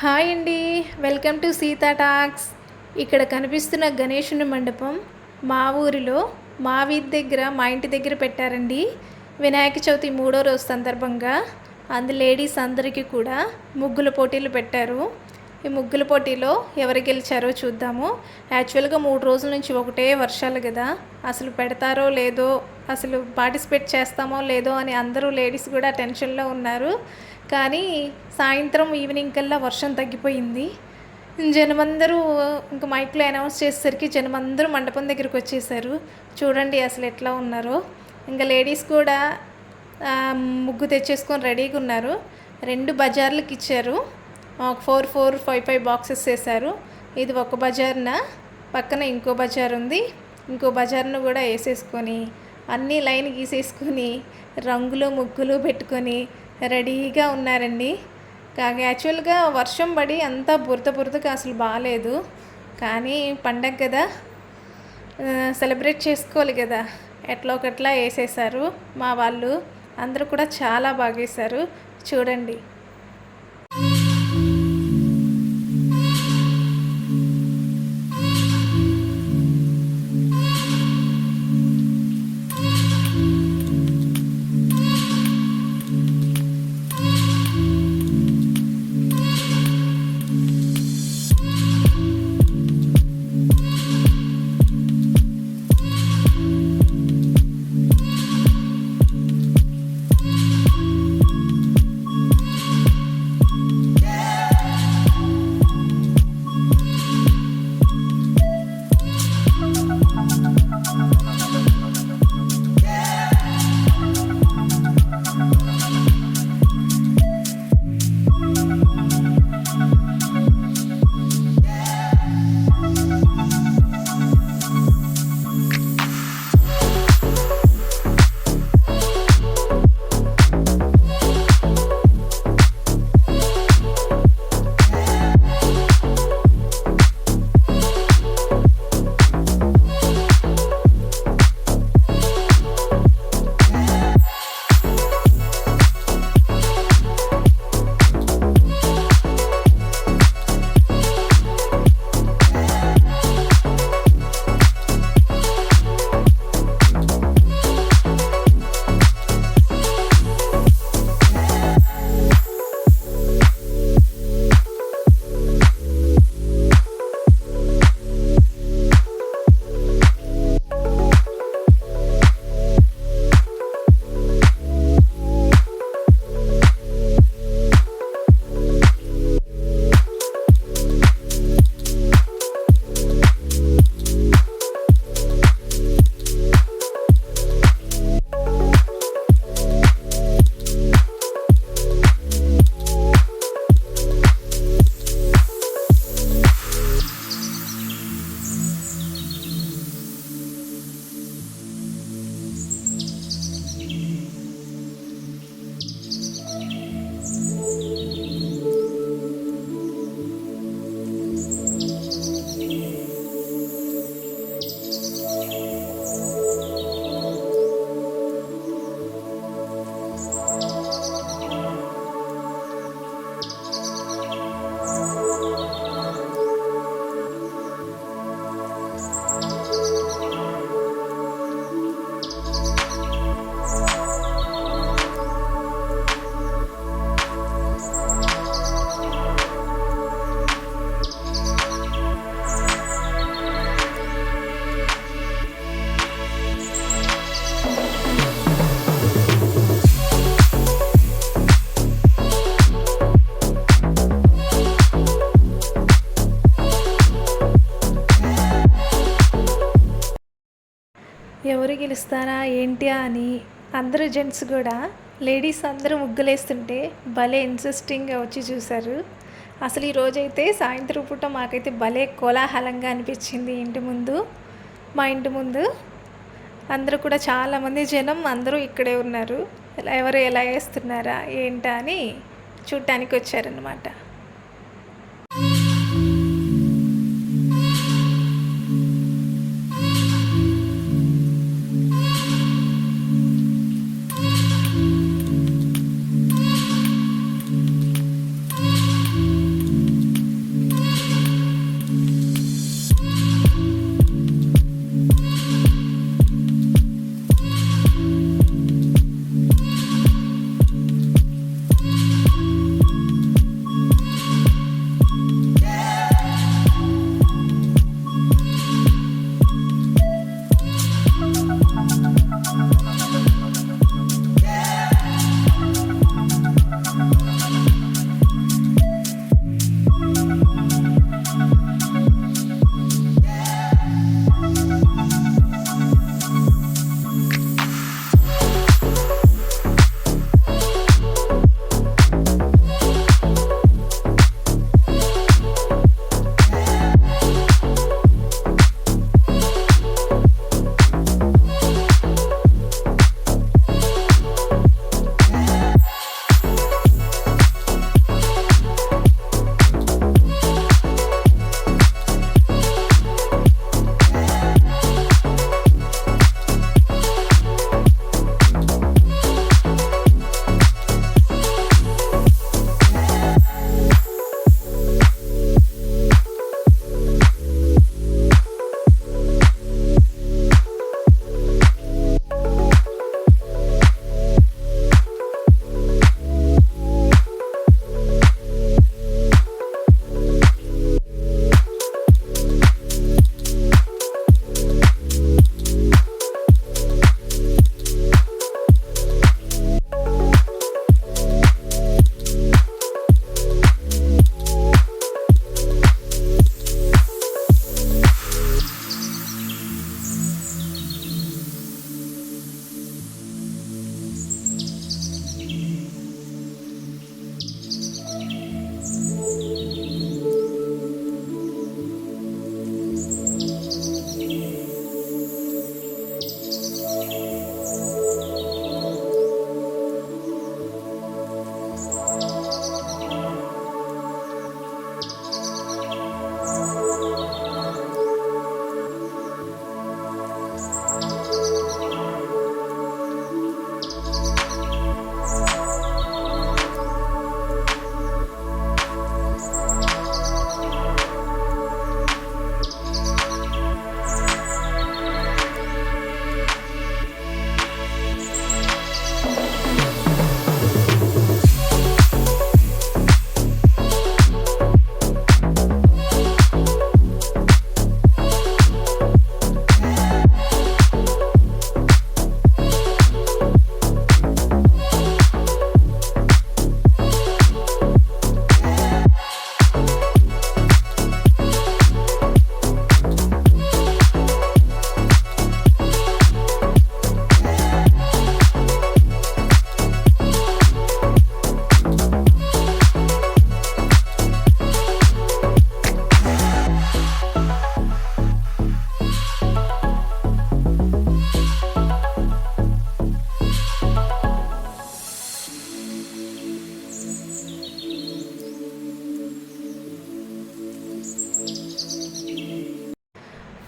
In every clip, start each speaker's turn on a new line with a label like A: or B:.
A: Hi అండి. Welcome to Seetha talks. ఇక్కడ కనిపిస్తున్న గణేషుని మండపం మా ఊరిలో మా వీధి దగ్గర మా ఇంటి దగ్గర పెట్టారండి. వినాయక చవితి మూడో రోజు సందర్భంగా అందు లేడీస్ అందరికీ కూడా ముగ్గుల పోటీలు పెట్టారు. ఈ ముగ్గుల పోటీలో ఎవరు గెలిచారో చూద్దాము. యాక్చువల్గా మూడు రోజుల నుంచి ఒకటే వర్షాలు కదా. అసలు పెడతారో లేదో అసలు పార్టిసిపేట్ చేస్తామో లేదో అని అందరూ లేడీస్ కూడా టెన్షన్లో ఉన్నారు. కానీ సాయంత్రం ఈవినింగ్ కల్లా వర్షం తగ్గిపోయింది. జనమందరూ ఇంకా మైక్లో అనౌన్స్ చేసేసరికి జనమందరూ మండపం దగ్గరికి వచ్చేసారు. చూడండి అసలు ఎట్లా ఉన్నారో. ఇంకా లేడీస్ కూడా ముగ్గు తెచ్చేసుకొని రెడీగా ఉన్నారు. రెండు బజార్లకు ఇచ్చారు. ఒక four four five five boxes వేసారు ఇది ఒక బజార్న? పక్కన ఇంకో బజార్ ఉంది. ఇంకో బజార్ను కూడా వేసేసుకొని అన్నీ లైన్ గీసేసుకొని రంగులు ముగ్గులు పెట్టుకొని రెడీగా ఉన్నారండి. కాగా యాక్చువల్గా వర్షం పడి అంతా బురద బురదగా అసలు బాగాలేదు కానీ పండగ కదా. సెలబ్రేట్ చేసుకోవాలి కదా. ఎట్లా ఒకట్లా వేసేసారు మా వాళ్ళు. అందరూ కూడా చాలా బాగేశారు. చూడండి. పిలుస్తారా ఏంటియా ఏంటి అని అందరూ జెంట్స్ కూడా లేడీస్ అందరూ ముగ్గులేస్తుంటే భలే ఇంట్రెస్టింగ్గా వచ్చి చూశారు. అసలు ఈ రోజైతే సాయంత్రం పూట మాకైతే భలే కోలాహలంగా అనిపించింది ఇంటి ముందు మా ఇంటి ముందు. అందరూ కూడా చాలామంది జనం అందరూ ఇక్కడే ఉన్నారు. ఎలా- ఎవరు ఎలా వేస్తున్నారా ఏంటా అని చూడటానికి వచ్చారనమాట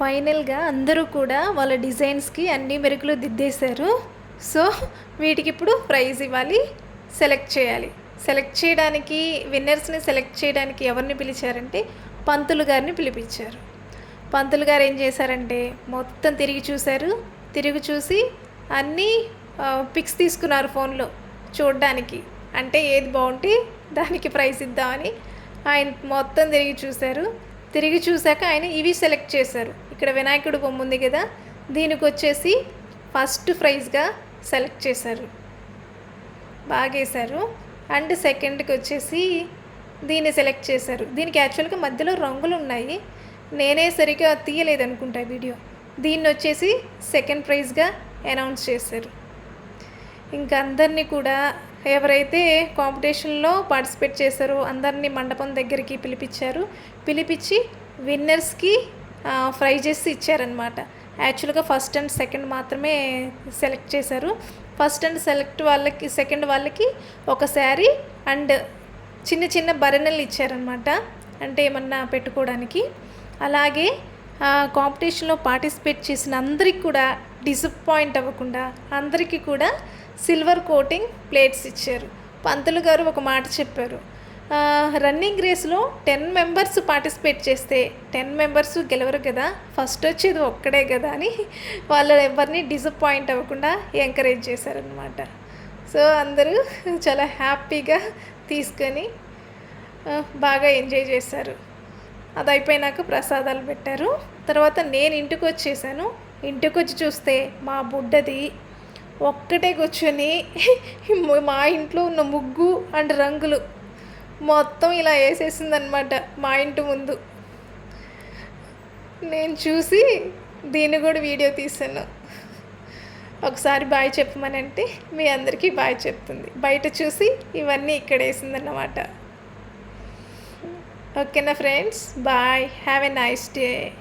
A: ఫైనల్గా అందరూ కూడా వాళ్ళ డిజైన్స్కి అన్ని మెరుకులు దిద్దేశారు. సో వీటికి ఇప్పుడు ప్రైజ్ ఇవ్వాలి సెలెక్ట్ చేయాలి. సెలెక్ట్ చేయడానికి విన్నర్స్ని సెలెక్ట్ చేయడానికి ఎవరిని పిలిచారంటే పంతులు గారిని పిలిపించారు. పంతులు గారు ఏం చేశారంటే మొత్తం తిరిగి చూశారు. తిరిగి చూసి అన్నీ పిక్స్ తీసుకున్నారు ఫోన్లో చూడడానికి. అంటే ఏది బాగుంటే దానికి ప్రైజ్ ఇద్దామని ఆయన మొత్తం తిరిగి చూశారు. తిరిగి చూశాక ఆయన ఇవి సెలెక్ట్ చేశారు. ఇక్కడ వినాయకుడు బొమ్మ ఉంది కదా దీనికి వచ్చేసి ఫస్ట్ ప్రైజ్గా సెలెక్ట్ చేశారు. బాగేశారు అండ్ సెకండ్కి వచ్చేసి దీన్ని సెలెక్ట్ చేశారు. దీనికి యాక్చువల్గా మధ్యలో రంగులు ఉన్నాయి. నేనే సరిగ్గా తీయలేదు అనుకుంటా వీడియో. దీన్ని వచ్చేసి సెకండ్ ప్రైజ్గా అనౌన్స్ చేశారు. ఇంకా అందరినీ కూడా ఎవరైతే కాంపిటీషన్లో పార్టిసిపేట్ చేశారో అందరినీ మండపం దగ్గరికి పిలిపించారు. పిలిపించి విన్నర్స్కి ఫ్రై చేసి ఇచ్చారనమాట యాక్చువల్గా ఫస్ట్ అండ్ సెకండ్ మాత్రమే సెలెక్ట్ చేశారు. ఫస్ట్ అండ్ సెలెక్ట్ వాళ్ళకి సెకండ్ వాళ్ళకి ఒక శారీ అండ్ చిన్న చిన్న భరణలు ఇచ్చారనమాట అంటే ఏమన్నా పెట్టుకోవడానికి. అలాగే కాంపిటీషన్లో పార్టిసిపేట్ చేసిన అందరికి కూడా డిసప్పాయింట్ అవ్వకుండా అందరికీ కూడా సిల్వర్ కోటింగ్ ప్లేట్స్ ఇచ్చారు. పంతులు గారు ఒక మాట చెప్పారు. రన్నింగ్ రేస్లో టెన్ మెంబర్స్ పార్టిసిపేట్ చేస్తే టెన్ మెంబర్స్ గెలవరు కదా. ఫస్ట్ వచ్చేది ఒక్కడే కదా అని వాళ్ళు ఎవరిని డిసప్పాయింట్ అవ్వకుండా ఎంకరేజ్ చేశారనమాట సో అందరూ చాలా హ్యాపీగా తీసుకొని బాగా ఎంజాయ్ చేశారు. అది అయిపోయినాక ప్రసాదాలు పెట్టారు. తర్వాత నేను ఇంటికి వచ్చేసాను. ఇంటికి వచ్చి చూస్తే మా బుడ్డది ఒక్కటే కూర్చొని మా ఇంట్లో ఉన్న ముగ్గు అండ్ రంగులు మొత్తం ఇలా వేసేసిందనమాట మా ఇంటి ముందు. నేను చూసి దీన్ని కూడా వీడియో తీసాను ఒకసారి బాయ్ చెప్పమనంటే మీ అందరికీ బాయ్ చెప్తుంది. బయట చూసి ఇవన్నీ ఇక్కడ వేసిందన్నమాట. ఓకేనా friends? Bye. Have a nice day.